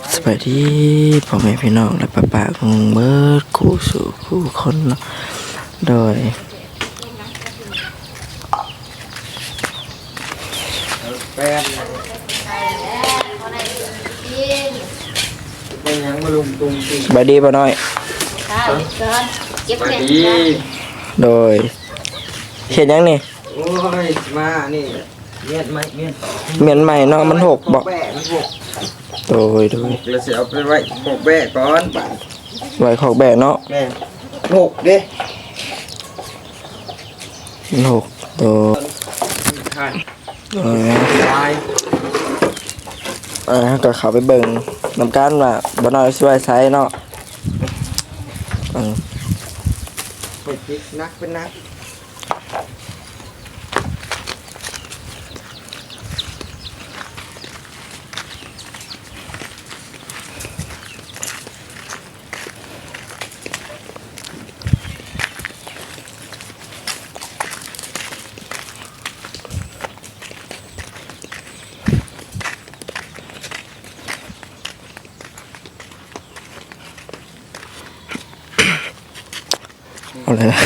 บสบายดีพ่อแม่พี่น้องและป้าป้าของเบิร์ดคู่สู่คู่คนเนาะโดยแป้นเป็นหยังมาลุมตุงติงสบายดีป้าน้อยข้าวเกินเก็บสวัสเห็ดดีโดยเขียนยังนี่โอ้ยมานี่เมียนไหมเมียนเมียนใหม่เนาะมันหกบอกแบะมันหก โดยโดยเราเสียเอาไปไว้หกแบะก่อนป่ะไว้ขอกแบกเนาะแม่หกเด้มันหกโดยท่านเออตายอ่าก็เข้าไปเบิ่งนำการว่าบ่น้อยสิไว้ไซเนาะอืม ไปติดนักเป็นนัก เอาเลยนะ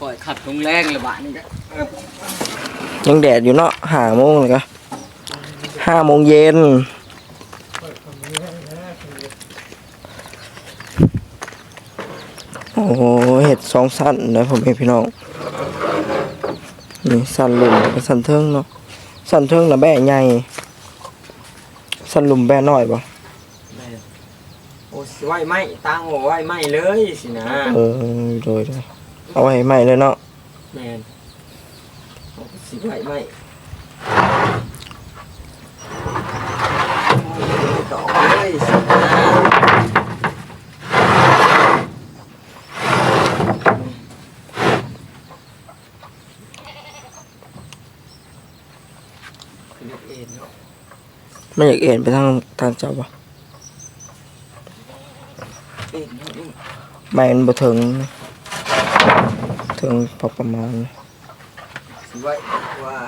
ปล่อยขัดตร งแรงเลยบ้านนี่ก็ยังแดดอยู่เนาะห้าโมงเลยก็ห้าโมงเย็นโอ้โหเห็ดสองสั้นนะผมเองพี่น้องนี่สั้นลุ่มกับสั้นเทิงเนาะสั้นเทิงนะแบ่ใหญ่สั้นลุ่มแบ่น้อยปะโอ้สิไหวไหมตั้งโอ้ไหวไหมเลยสินะเออโดยโดยเอาไว้ให้ใหม่เลยเนาะแม่นโอ้สิ ไหวไหมต่อเลยสินะขึ้นเองเนาะไม่อยากเอ็นไปทางทางเจ้าปะเองเนาะเองไม่มันบ่ถึง ถึงพอประมาณสิ ไว้ว่า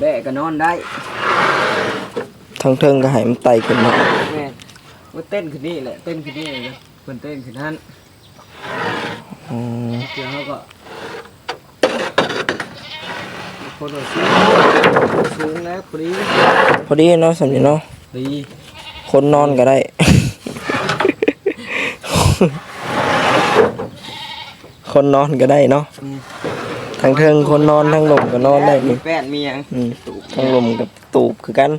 แบะก็นอนได้ทางเทิงก็ให้มันไต่ขึ้นเนาะแม่ว่าเต้นขึ้นนี่แหละเต้นขึ้นนี่เลยเพิ่นเต้นขึ้นนั่นอ๋อเดี๋ยวเขาก็ คนเราสูงสูงแล้วพอดีพอดีเนาะสำนี้เนาะดีคนนอนก็ได้ คนนอนก็ได้เนาะทางเทิงคนนอนทางลมก็นอนได้มีนี่แป้นมีหยังอืมทางลมกับตูบคือกัน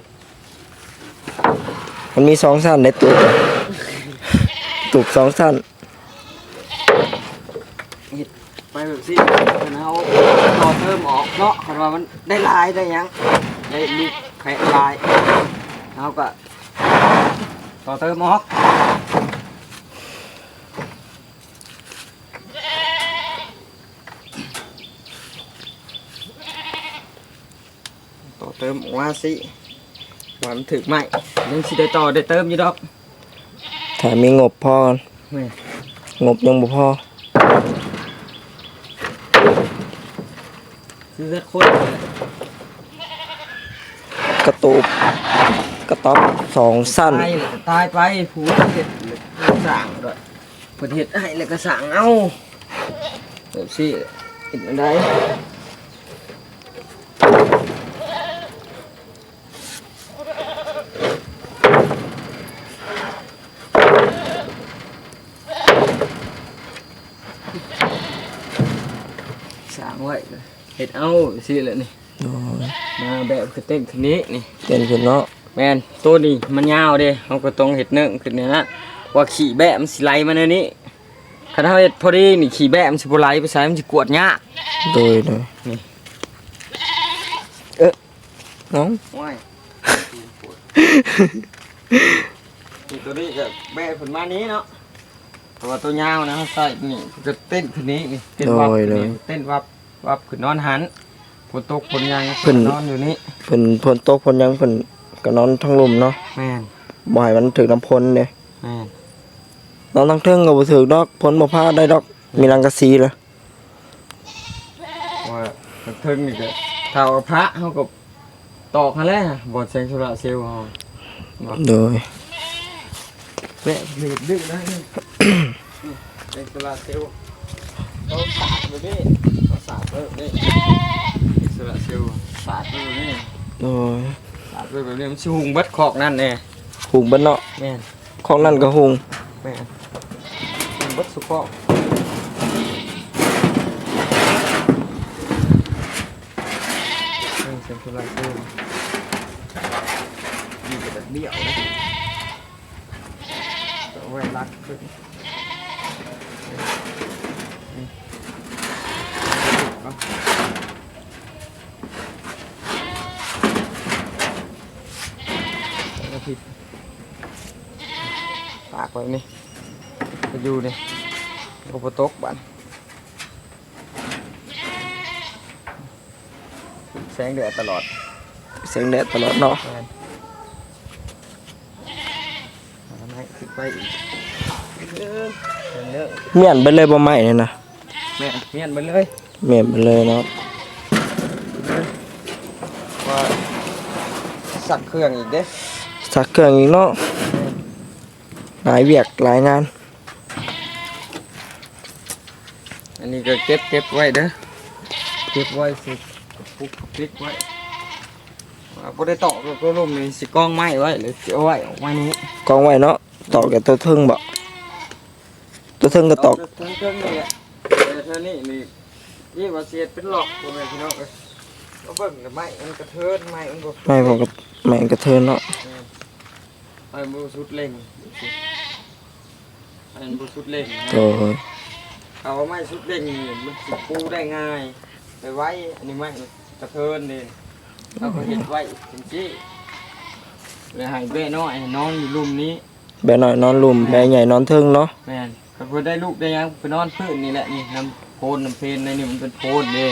มันมีสองสั้นในตูบอะตูบสองสั้น ไปแบบสิเพิ่นเอาต่อเติมออกเนาะคันว่ามันได้ลายได้หยังได้ลูกแขะลายเอาก็ต่อเติมออกต่อเติมออกมาสิว่ามันถึกไหมยังสิได้ต่อได้เติมอยู่ดอกถ้ามีงบพอแม่ งบยังบ่พอ ซื้อเลือดคนกระตูบกระต๊อบสองสั้น ตายเลยตายไปผู้เห็ดสั่งด้วยเพิ่นเห็ดให้แล้วก็สั่งเอาเดี๋ยวสิเห็ดอะไรสั่งไว้ เห็ดเอาสิเลยนี่โอ้ยมาแบบคือเต้นทีนี้นี่เต้นขึ้นเนาะแมนตัวนี้มันยาวเด้เขาก็ต้องเห็ดเนื่องขึ้นเนี่ยนะว่าขี่แบะมันสิไหลมาในนี้คันเขาเห็ดพอดีนี่ขี่แบะมันสิบ่ไหลไปใส่มันสิกวดยากโดยโดยนี่เอ๊ะน้องว้ายนี่ตัวนี้ก็แบะผลมานี้เนาะแต่ว่าตัวยาวนะเขาใส่นี่ก็เต้นขึ้นนี้นี่เต้นวับขึ้นนี่เต้นวับ วับขึ้นนอนหันฝนตกฝนยังเพิ่นนอนอยู่นี่เพิ่นพนโตกพนหยังเพิ่นก็นอนทั้งลมเนาะแม่นบ่ให้มันถึกน้ำพลเด้แม่นนอนทั้งเทิงก็บ่ถึกดอกพลบ่พลาดได้ดอก มีรังกะสีเลยว่าเทิงนี่ก็ถ้าเอาพระเฮาก็ตอกมาแล้วบอดแสงโซลาร์เซลล์เฮาโดยแม่เดือดดึกนะนี่แสงโซลาร์เซลล์เอาสาดไปนี่เอา สาดไปแบบนี่แสงโซลาร์เซลล์สาดไปแบบนี่โดยสาดไปแบบนี้มันสิหุงเบัดคอกนั่นแน่หุงเบิ่นเนาะแม่นของนั่นก็หุงแม่นหุงเบัดสุคอกเรื่องแสงโซลาร์เซลล์ดีกว่าแบบเดี่ยวนะเอาไว้รักขึ้น แล้วผิดปากไว้นี่ไปอยู่นี่ โกโปตกบันแสงแดดตลอดเสียงแดดตลอดเนาะแมนทำให้ขึ้นไปอีกเด้อเด้อเมียนไปเลยบ่ไหม้นี่นะแม่นเมียนไปเลย เมียนไปเลยเนาะว่าสักเครื่องอีกเด้สักเครื่องอีกเนาะหลายเวียกหลายงาน อั นนี้ก็เก็บเก็บไว้เด้อเก็บไว้สิปุกพลิกไว้ว่าบ่ได้ตอกก็ลุ่มนี่สิกองไม้ไว้หรือสิเอาไว้ออกมานี้กองไว้เนาะตอกกับตัวเทิงบ่ตัวเทิงก็ตอกเครื่องเครื่องนี่แหละแต่เท่านี้นี่นี่ว่าเสียดเป็นหลอกบ่แม่นพี่น้องเอ้ยเอาเบิ่งแต่ไม้มันกระเทินไม้มันบ่ไม่ผมก็ไม่กระเทินเนาะไอ้บ่สุดเล่งอันนั้นบ่สุดเล่งนะโดย เอาไม้สุดเล่งนี่มันสิปูได้ง่าย ไปไว้อันนี้ไม้มันกระเทินนี่เราก็เห็นไว้จริงๆเลยให้แม่น้อยนอนอยู่รุมนี้ แบหน่อยนอนลุ่มแบใหญ่นอนเทิงเนาะแม่นก็เพื่อได้ลูกได้หยังไปนอนพื้นนี่แหละนี่น้ำโพนน้ำเพนในนี่มันเป็นโพนเด้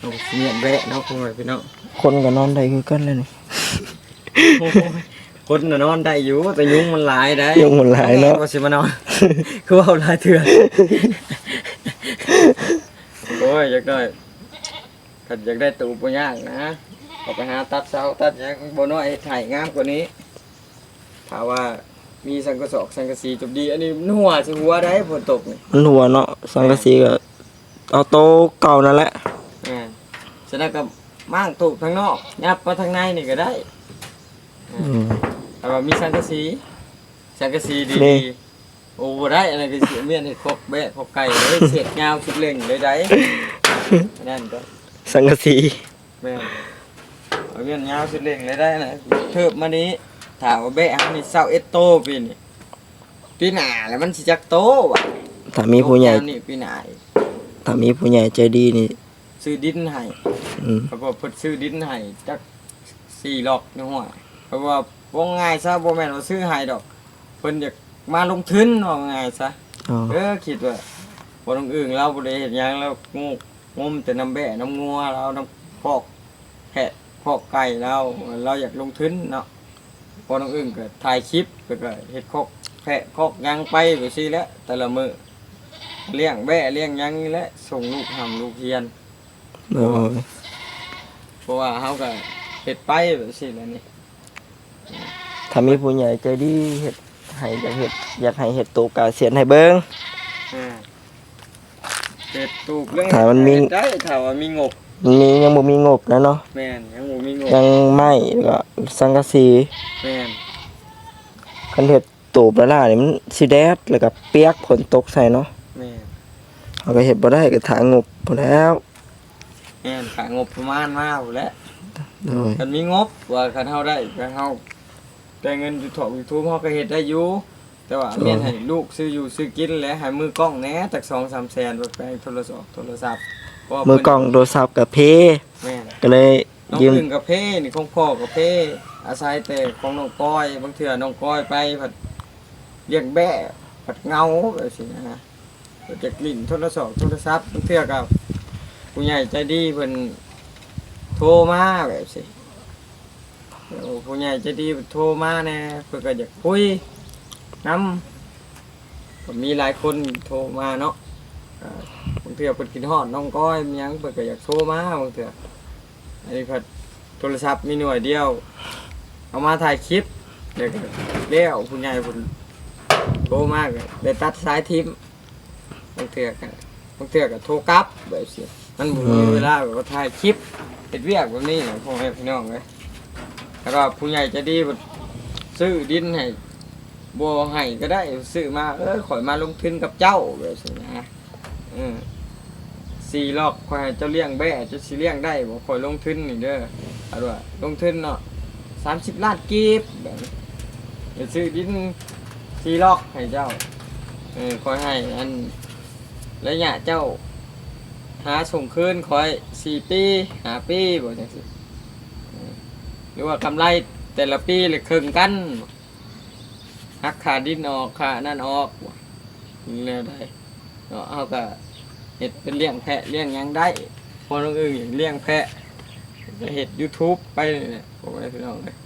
โอ้เมียนแวะเนาะพ่อแม่พี่น้องคนก็นอนได้คือกันเลยนี่โอ้ย คนน่ะนอนได้อยู่แต่ยุงมันหลายได้ยุงมันหลายเนาะก็สิมานอน คือว่าเอาหลายเถื่อนโอ้ยอยากได้ขัดอยากได้ตูปยากนะออกไปหาตัดเสาตัดหยังบ่น้อยให้ถ่ายงามกว่านี้ถ้าว่ามีสังกะสอกสังกะสีจบดี อันนี้มันหัวสิหัวได้ฝนตกนี่มันหัวเนาะสังกะสีก็เอาโตะเก่านั่นแหละอ่าฉะนั้นก็มั่างตูบทางนอกยับมาทางในนี่ก็ได้อืม แต่ว่ามีสังกะสีสังกะสีดีนี่ๆโอ้บ่ได้อะไรก็เสียเมียนให้ครบแบะครบไก่เลยเศษยาวสุดเล่งเลยได้นั่นก็สังกะสีแม่นเอาเมียนยาวสุดเล่งเลยได้นะเทิบมานี้ถามว่าแบะมันนี่เศร้าเอดโตปีนี่ปีหน้าแล้วมันสิจักโตว่ะถ้ามีผู้ใหญ่โตแนวนี่ปีหน้าอีกถ้ามีผู้ใหญ่ใจดีนี่ซื้อดินให้อืมเขาบอกเพิ่นซื้อดินให้จักสี่หลอกในหัวเพราะว่า บ่ง่ายซะบ่แม่นว่าซื้อให้ดอกเพิ่นอยากมาลงทุนว่าง่ายซะอ๋อเออคิดว่าบ่ต้องอึ้งเราบ่ได้เฮ็ดหยังแล้วงูงมแต่น้ำแบะน้ำงัวเราน้ำพอกแพะพอกไก่เราเราอยากลงทุนเนาะบ่ต้องอึ้งก็ถ่ายคลิปแล้วก็เฮ็ดคอกแพะคอกหยังไปไปซี่แหล้วแต่ละมื้อเลี้ยงแบะเลี้ยงหยังนี่แหละส่งลูกทำลูกเรียนโอ้ยเพราะว่าเขาก็เห็ดไปแบบสิแล้วนี่ ถ้ามีผู้ใหญ่ใจดีเฮ็ดให้อยากเฮ็ดอยากให้เฮ็ดโตกาเสียนให้เบิ่งอ่าเห็ดตูบเรื่องถ้ามันมีเฮ็ดได้ถ้าว่ามีงบมันมียังบ่มีงบนะเนาะแม่นยังบ่มีงบยังไม่แล้วก็สังกะสีแม่นคันเฮ็ดตูบละล่านี่มันสิแดดแล้วก็เปียกฝนตกใส่เนาะแม่นเขาก็เฮ็ดบ่ได้ก็ถางบพอแล้วแม่นขางบประมาณมาพู้นแหล้วโดย คันมีงบว่าคันเฮาได้คันเฮา ได้เงินอยู่ถอกอยู่ทูบเฮาก็เฮ็ดได้อยู่แต่ว่าแม่นให้ลูกซื้ออยู่ซื้อกินและให้มือกล้องแหน่จัก2-3แสนบ่ไปโทรศัพท์โทรศัพท์เพราะว่ามือกล้องโทรศัพท์กับเพ แม่น ก็เลยน้องยืมอึ่งกับเพ่นี่ของพ่อกับเพ่อาศัยแต่ของน้องก้อย บางเถื่อน้องก้อยไปผัดเลี้ยงแบะผัดเงาแบบสินะฮะผัดจากลิ่นโทรศัพท์โทรศัพท์บางเถื่อกับผู้ใหญ่ใจดีเพิ่นโทรมาแบบสิ เออผู้ใหญ่ใจดีโทรมาแน่เพิ่นก็อยากคุยน้ำก็มีหลายคนโทรมาเนาะบางเทื่อเพิ่นกินฮอดน้องก้อยมียังเพิ่นก็อยากโทรมาบางเทื่ออันนี้พิ่นโทรศัพท์มีหน่วยเดียว เอามาถ่ายคลิปเดี๋ยวก็เลี้ยวผู้ใหญ่เพิ่นโทรมาก็ได้ตัดสายทิมบางเทื่อก็บางเทื่อก็โทรกลับแบบสิมันบ่มีเวลาแบบว่าถ่ายคลิปเฮ็ดเวียกแบบนี้นะพ่อแม่พี่น้องเอ้ย แล้วก็ผู้ใหญ่จะดีซื้อดินให้บ่ให้ก็ได้ซื้อมาเออข่อยมาลงทุนกับเจ้าแบบสินะเออสี่ลอกข่อยเจ้าเลี้ยงแบ่เจะสิเลี้ยงได้บ่ข่อยลงทุนนี่เด้อเอาด้วยลงทุนเนาะสามสิบล้านกีบแบบเดี๋ยวซื้อดินซีล็อกให้เจ้าเออคอยให้อันระยะเจ้าหาส่งคืนคอยสี่ปีหาปีบอกจังสิเออ หรือว่ากำไรแต่ละปีเลยครึ่งกันหักขาดินออกขานั่นออกบ่เรื่องใดเนาะเอาก็เห็ดเป็นเลี้ยงแพะเลี้ยงหยังได้พอน้องอื่นอย่างเลี้ยงแพะก็เห็ด YouTube ไปเลยเนี่ยผมไม่พี่น้องเลย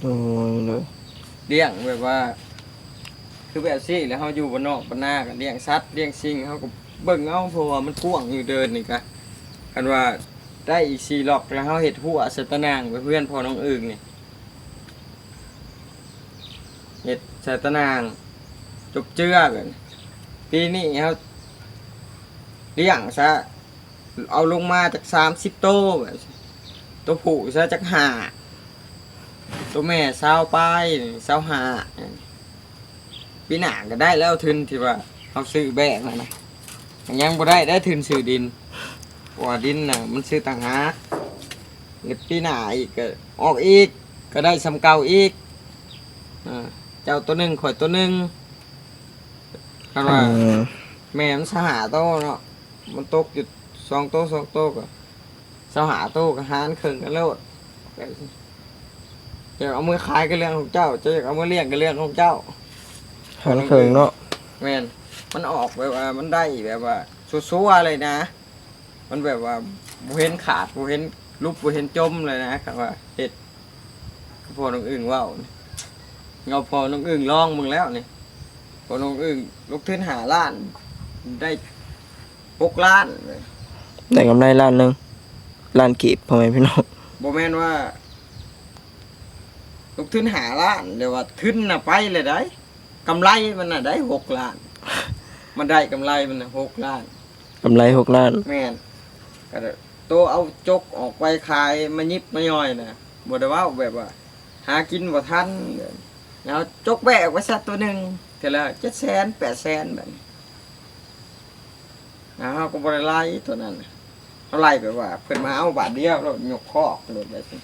โอ้ยเลยเลี้ยงแบบว่า คือแบบซี่แล้วเขาอยู่บนนอกบนหน้ากันเลี้ยงสัตว์เลี้ยงสิ่งเขาก็เบิ่งเอาเพราะว่ามันกว้างอยู่เดินนี่กะกันว่า ได้อีกสี่หลอกแล้วเขาเห็ดหัวสตนางไปเพื่อนพอน้องอึ่งนี่เห็ดสตนางจบเจือแบบนี้ปีนี้เขาเลี้ยงซะเอาลงมาจากสามสิบโตแบบตัวผู้ซะจากหาตัวแม่เศร้าไปเศร้าหาปีหน้าก็ได้แล้วทุนที่ว่าเขาซื้อแบกมานะยังบ่ได้ได้ทุนซื้อดิน เพราะว่าดินน่ะมันซื้อต่างหากเงินปีหน้าอีกก็ออกอีกก็ได้สำเก่าอีกอ่าเจ้าตัวหนึ่งข่อยตัวหนึ่งคำว่าอืมแม่มันสหาโตเนาะมันตกอยู่สองโตสองโตก็สหาโตก็หารครึ่งกันแล้วแบบนี้จะเอามือขายก็เรื่องของเจ้าจะอยากเอามือเลี้ยงก็เรื่องของเจ้าหันเคิงเนาะแม่นมันออกแบบว่ามันได้แบบว่าซัวๆเลยนะ มันแบบว่าบูเห็นขาดบูเห็นรูปบูเห็นจมเลยนะครับว่าเห็ดพอน้องอึ่งว่าวนี่เงาพอน้องอึ่งลองมึงแล้วนี่พอน้องอึ่งลูกเทนหาล้าน ได้หกล้านเลยได้กำไรล้านหนึงล้านกีบพ่อแม่พี่น้องบอแม่นว่าลูกทุนหาล้านเดี๋ยวว่าทุนน่ะไปเลยได้กำไรมันน่ะได้หกล้าน มันได้กำไรมันน่ะหกล้านกำไรหกล้าน แม่น ก็ได้ตัวเอาจกออกไปขายมายิบมาย่อยนะบ่ได้ว่าแบบว่า หากินบ่ทันแล้วจกแบกไว้สักตัวหนึ่งเท่าละเจ็ดแสนแปดแสนแบบนี้นะเฮาก็บ่ได้ไล่ตัวนั้นน่ะเขาไล่แบบว่า เพิ่นมาเอาบาทเดียวแล้วยกคอกโลดแบบนี้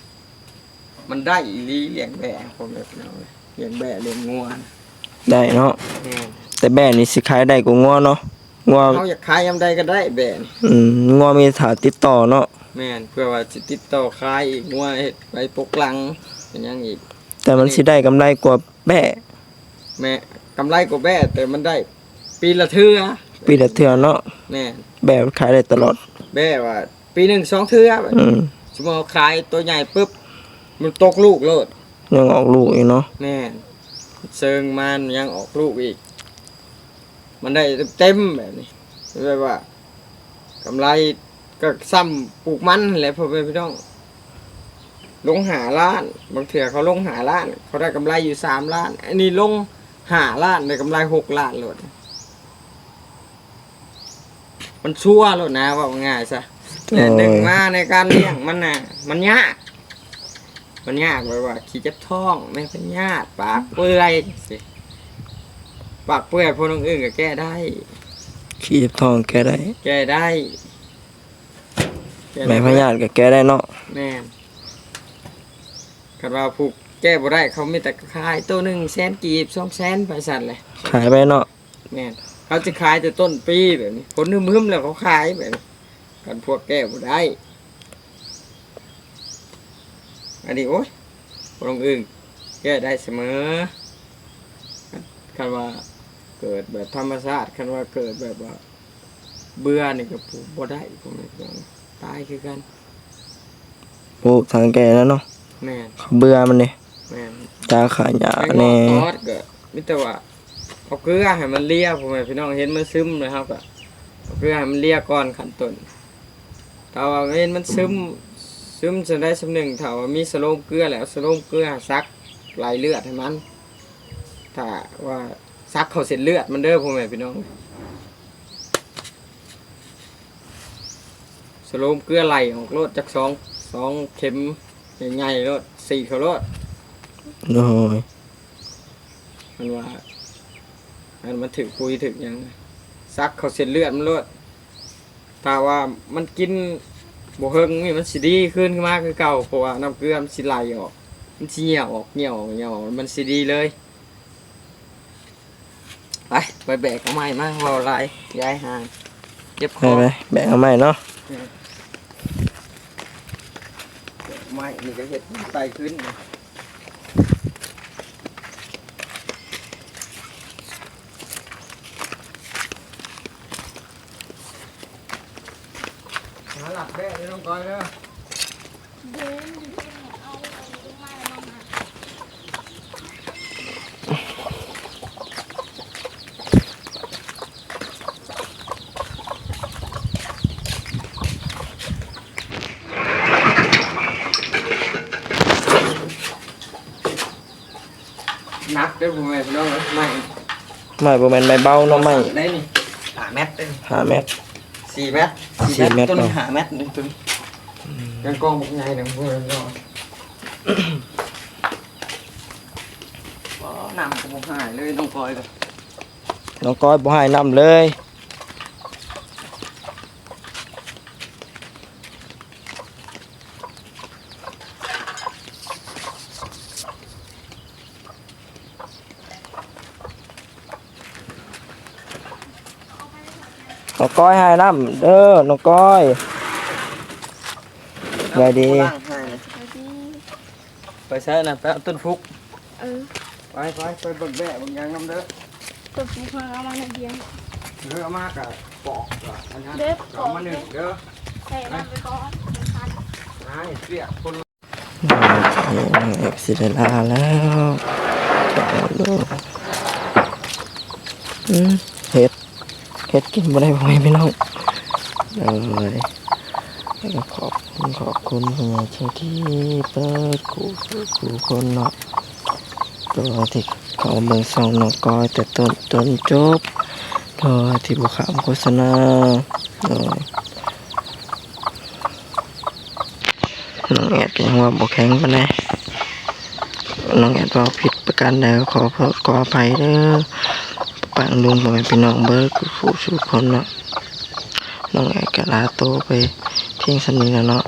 มันได้อีหลีเลี้ยงแบะผมแบบนั้นเลยเลี้ยงแบะเลี้ยงงัวนะได้เนาะแม่นแต่แบ่นี่สิขายได้กว่างัวเนาะ งัวเขาอยากขายยำใดก็ได้แบะนี่อืมงัวมีถาติดต่อเนาะแม่นเพื่อว่าสิติดต่อขายอีกงัวเฮ็ดไปปกหลังเป็นหยังอีก แต่มันสิได้กำไรกว่าแบ่แม่กำไรก็แบ่แต่มันได้ ปีละเทื่อปีละเทื่อเนาะแน่แบ่มันขายได้ตลอด แบ่ว่า ปีหนึ่งสองเทื่อแบบอืมสมมติเราขายตัวใหญ่ปุ๊บมันตกลูกโลดยังออกลูกอีกเนาะแน่เซิงมันยังออกลูกอีก มันได้เต็มแบบนี้เรียกว่ากำไรก็ซ้ำปลูกมันแหละพ่อแม่พี่น้องลงหาล้าน บางเถื่อเขาลงหาล้าน เขาได้กำไรอยู่สามล้าน อันนี้ลงหาล้านได้กำไรหกล้านเลยมันชั่วเลยนะว่าง่ายซะแต่หนึ่งมาในการเลี้ยงมันน่ะ มันยาก มันยากเลยว่า ขี้จ็บท้องไม่เป็นยากปากเปื่อยสิ ปากเปื่อยพวกน้องอื่นก็แก้ได้ ขี้เจ็บท้องแก้ได้แก้ได้ก้ได้แม่พญาติก็แก้ได้เนาะแม่นคันว่าผูกแก้บ่ได้เขามีแต่ขายตัวหนึ่งแสนกีบสองแสนไปสั่นเลยขายไปเนาะแม่นเขาจะขายแต่ต้นปีแบบนี้ผลนึมๆแล้วเขาขายแบบนี้กันพวกแก้บ่ได้ อันนี้โอ้ยบ่ลงอึ่งแก้ได้เสมอ คันว่าเกิดแบบธรรมชาติคันว่าเกิดแบบว่า เบื่อนี่ก็ปลูกบ่ได้พ่อแม่พี่น้องตายคือกันปลูกทางแก่แล้วเนาะแม่นเขาเบื่อมันนี่แม่นจาขายหญ้าแม่งแน่อกออดก็มีแต่ว่าเอาเกลือให้มันเลียพ่อแม่พี่น้องเห็นมันซึมเลยครับก็เอาเกลือให้มันเลียก่อนขั้นต้นถ้าว่าเห็นมันซึมซึมจะได้สำหนึ่งถ้าว่ามีสโลมเกลือแล้วสโลมเกลือซักไหลเลือดให้มัน ถ้าว่าซักเข้าเส้นเลือดมันเด้อพ่อแม่พี่น้องสโลมเกลือไหลออกโลดจากสองสองเข็มใหญ่ๆโลดสี่เขาโลดโอ้ยมันว่ามันมันถึกปุยถึกหยังซักเขาเส้นเลือดมันโลดถ้าว่ามันกินบ่เฮิงนี่มันสิดีขึ้นขึ้นมาคือเก่าเพราะว่าน้ำเกลือมันสิไหลออก มันสิเหี่ยวออกเหี่ยวออกเหี่ยวออกมันสิดีเลย ไปไปแบกเอาไม้มาเว่าไรย้ายห่างเจ็บคไปอไปแบ่งเอาใหม่เนาะไม้นี่ก็เห็ดไตขึ้นนะหาหลักแบะเลยน้องก้อยเด้อ เดินเอาเอามาแล้วมา นักเด้อผมแม่พี่น้องเอ้ยไม่ใหม่บ่แม่นใบเบาเนาะใหม่ได้นี่หาเม็ดเด้อหาเมตร สี่เมตรสี่เมตรต้นเนอะหาเมตรหนึ่งต้นยังกองบุกใหญ่หนึ่งพวกนั้นก็บ่นำกูบุกหายเลยต้องคอยกัน น้องก้อยบ่ให้น้ำเลย น้องก้อยให้น้ำเด้อน้องก้อยสบายดีล่างให้นะพอดี ไปใช้นะไปเอาต้นฟุกเออไปไปไปเบิ่งแบะเบิ่งหยังน้ำเด้อตัวฟูมาเอามาในเบียงเด้อเอามากะปอกก่อนอันนั้นเด้อปอกเอามาหนึ่งเด้อใส่น้ำไปก่อนเป็นพันนายเสียคนเอกสิได้ลาแล้วอืมเห็ด เห็ดกินบ่ได้บ่ให้พี่น้องเลยขอบคุณขอบคุณผู้ใหญ่ใจที่เปิดกูกูคนเนาะตัวที่เขาเบิ่งส่องน้องก้อยแต่ต้นจนจบโดยที่บุคามโฆษณาโดยน้องแอดยังว่าบ่แข็งปานใดน้องแอดบอกผิดประการใดก็ขอขออภัยเด้อ ปังลุงบอกให้พี่น้องเบิร์คือผู้สุคนเนาะน้องแอดก็ลาโตไปเพียงสนิทแล้วเนาะ